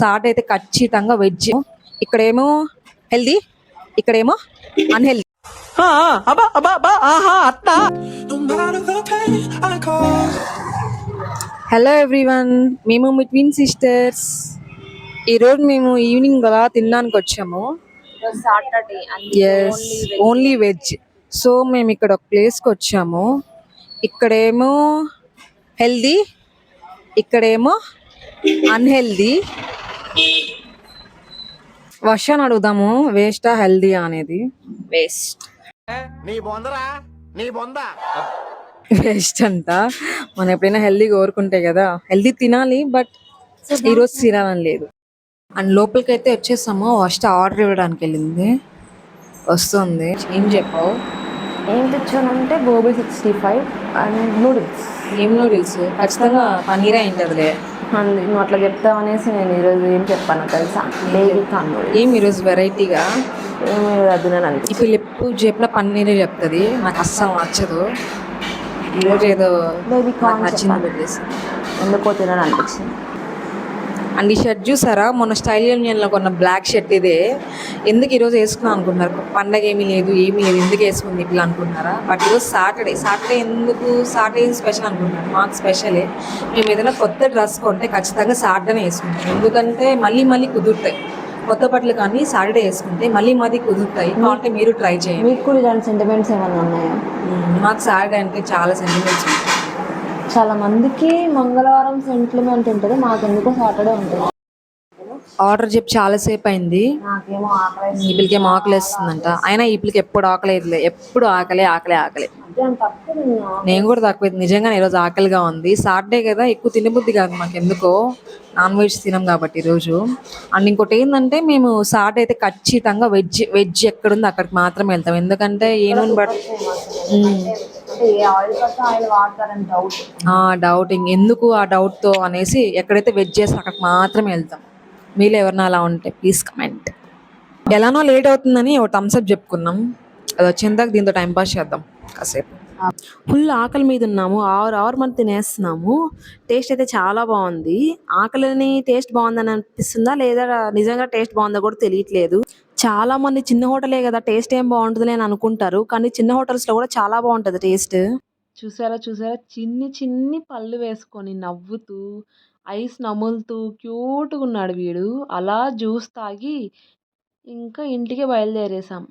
సాట్ అయితే ఖచ్చితంగా వెజ్ ఇక్కడేమో హెల్దీ ఇక్కడేమో అన్హెల్దీ. హలో ఎవ్రీవన్ మేము మీ ట్విన్ సిస్టర్స్ ఈరోజు మేము ఈవినింగ్ అలా తినడానికి వచ్చాము. Saturday is only veg so మేము ఇక్కడ ఒక ప్లేస్కి వచ్చాము. ఇక్కడేమో హెల్దీ ఇక్కడేమో అన్హెల్దీ వర్షాన్ని అడుగుదాము. వేస్టా హెల్దీ అనేది? వేస్ట్. నీ బొందరా? నీ బొంద? వేస్ట్ అంట. మనం ఎప్పుడైనా హెల్దీ కోరుకుంటే కదా హెల్దీ తినాలి బట్ ఈరోజు తినాలని లేదు. అండ్ లోపలికి అయితే వచ్చేసాము. ఫస్ట్ ఆర్డర్ ఇవ్వడానికి వెళ్ళింది. వస్తుంది. ఏం చెప్పావు? ఏం తెచ్చానంటే gobi sixty five and noodles. ఏం నూడిల్స్? ఖచ్చితంగా పన్నీర్ అయింటదిలే అండ్ నువ్వు అట్లా చెప్తావనేసి నేను ఈరోజు ఏం చెప్పాను తెలుసా? బేబీ కార్న్ నూడిల్స్ ఏం ఈరోజు వెరైటీగా? ఏమి వద్దునని అనిపించింది. ఇప్పుడు ఎప్పుడు చెప్పిన పన్నీరే చెప్తుంది. నాకు అస్సలు నచ్చదు. ఈరోజు ఏదో corn నాకు నచ్చింది. పెట్టేసి. ఎందుకో తినని అనిపించింది. అండ్ ఈ షర్ట్ చూసారా? మొన్న స్టైల్ యూనియన్లో కొన్న బ్లాక్ షర్ట్ ఇదే. ఎందుకు ఈరోజు వేసుకున్నాను అనుకున్నారు? పండగ ఏమీ లేదు ఏమీ లేదు ఎందుకు వేసుకుంది ఇట్లా అనుకుంటున్నారా బట్ ఈరోజు సాటర్డే సాటర్డే ఎందుకు? సాటర్డే స్పెషల్ అనుకుంటున్నారు? మాకు స్పెషలే. మేము ఏదైనా కొత్త డ్రెస్ కొంటే ఖచ్చితంగా సాటర్డే వేసుకుంటాం. ఎందుకంటే మళ్ళీ మళ్ళీ కుదురుతాయి. కొత్త బట్టలు కానీ సాటర్డే వేసుకుంటే మళ్ళీ మళ్ళీ కుదురుతాయి. కాబట్టి మీరు ట్రై చేయండి. మీకు కూడా ఇలాంటి సెంటిమెంట్స్ ఏమైనా ఉన్నాయా. మాకు సాటర్డే అంటే చాలా సెంటిమెంట్స్ ఉంటాయి. చాలా మందికి మంగళవారం సెంటిమెంట్ ఉంటుంది మాకు ఎందుకో సాటర్డే ఉంటుంది. ఆర్డర్ చెప్పి చాలాసేపు అయింది. ఆకలి ఈపిల్కి ఆకలి వేస్తుందంట. అయినా ఈపిల్కి ఎప్పుడు ఆకలేదులే ఎప్పుడు ఆకలే ఆకలే ఆకలే. నేను కూడా తక్కువ నిజంగా ఈరోజు ఆకలిగా ఉంది. సాటర్డే కదా ఎక్కువ తినబుద్ధి కాదు మాకు ఎందుకో నాన్ వెజ్ తినం కాబట్టి ఈరోజు. అండ్ ఇంకోటి ఏంటంటే మేము సాటర్డే అయితే ఖచ్చితంగా వెజ్ వెజ్ ఎక్కడుందో అక్కడికి మాత్రమే వెళ్తాం. ఎందుకంటే ఏ నూనె బట్ అంటే ఏ ఆయిల్ పడితే ఆయిల్ వాడతారని డౌట్ డౌటింగ్ ఎందుకు ఆ డౌట్తో అనేసి ఎక్కడైతే వెజ్ చేస్తే అక్కడికి మాత్రమే వెళ్తాం. మీలో ఎవరన్నా అలా ఉంటే ప్లీజ్ కమెంట్ ఎలానో లేట్ అవుతుందని ఒక థమ్స్అప్ చెప్పుకున్నాం. అది వచ్చేందాక దీంతో టైం పాస్ చేద్దాం. కాసేపు. ఫుల్ ఆకలి మీద ఉన్నాము. ఆరు ఆరు మంది తినేస్తున్నాము. టేస్ట్ అయితే చాలా బాగుంది. ఆకలిని టేస్ట్ బాగుందని అనిపిస్తుందా? లేదా నిజంగా టేస్ట్ బాగుందో కూడా తెలియట్లేదు. చాలా మంది చిన్న హోటలే కదా టేస్ట్ ఏం బాగుంటుంది అని అనుకుంటారు. కానీ చిన్న హోటల్స్లో కూడా చాలా బాగుంటుంది టేస్ట్. చూసారా చూసారా? చిన్ని చిన్ని పళ్ళు వేసుకొని నవ్వుతూ ఐస్ నములుతూ క్యూట్గా ఉన్నాడు వీడు. అలా జ్యూస్ తాగి ఇంకా ఇంటికి బయలుదేరేసాం